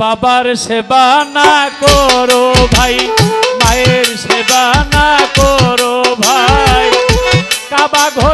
বাবার সেবা না করো ভাই মায়ের সেবা না করো ভাই। কাবা ঘর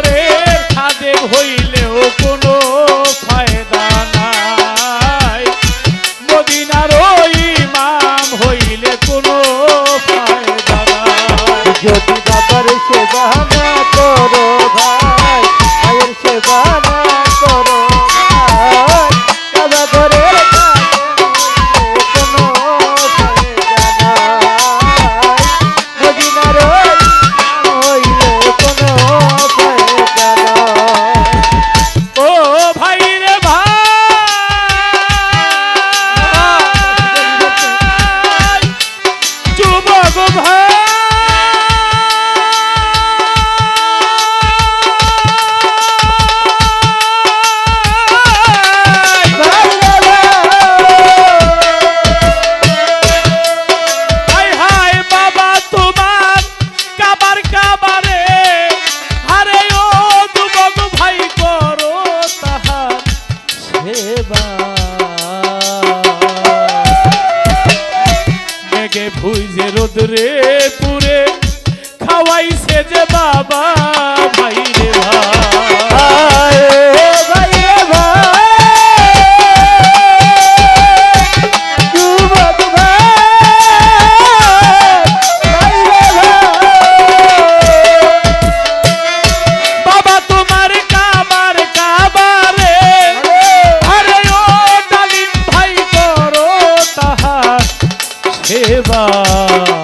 এবার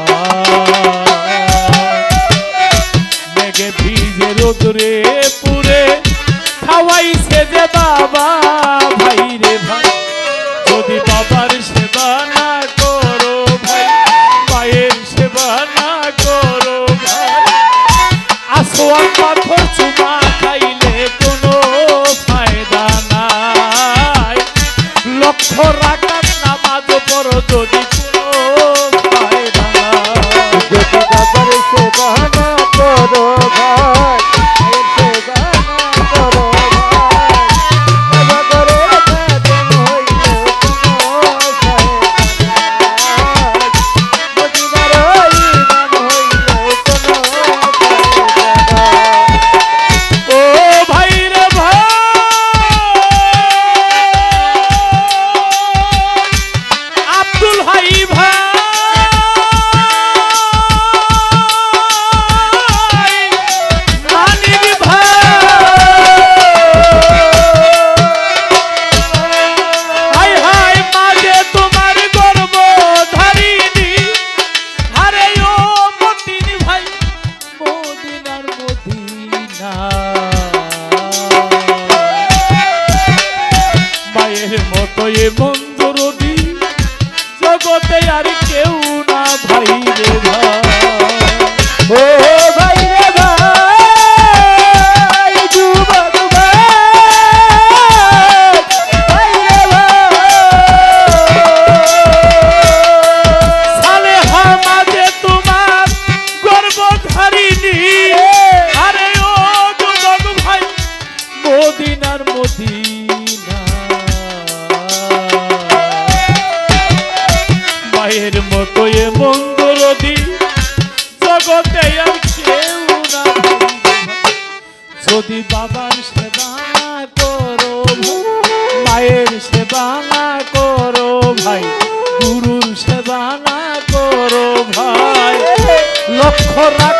অতএব এ বন্ধুরদি জগতে যদি বাবার সেবা করো মায়ের সেবা না করো ভাই, গুরুর সেবা না করো ভাই লক্ষ রাখ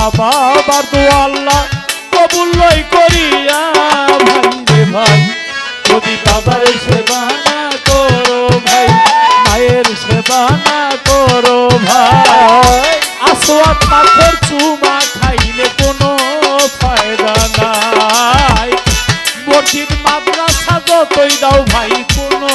বাবার তো আল্লাহ কবুল্লই করিয়া ভাই রে ভাই। যদি বাবার সেবা না করো ভাই, মায়ের সেবা না করো ভাই। আসোয়া পাথর চুমা খাইলে কোনো ফায়দা নাই। বটির মাদ্রাসা যতই দাও ভাই, কোনো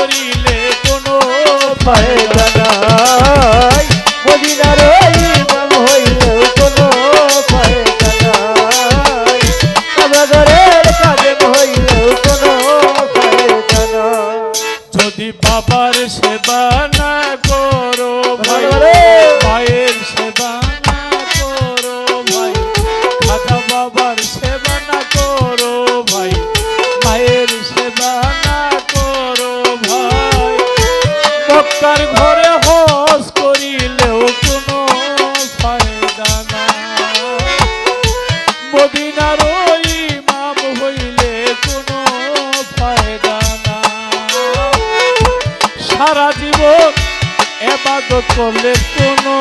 করিলে কোনো ভয় আদত করলে কোনো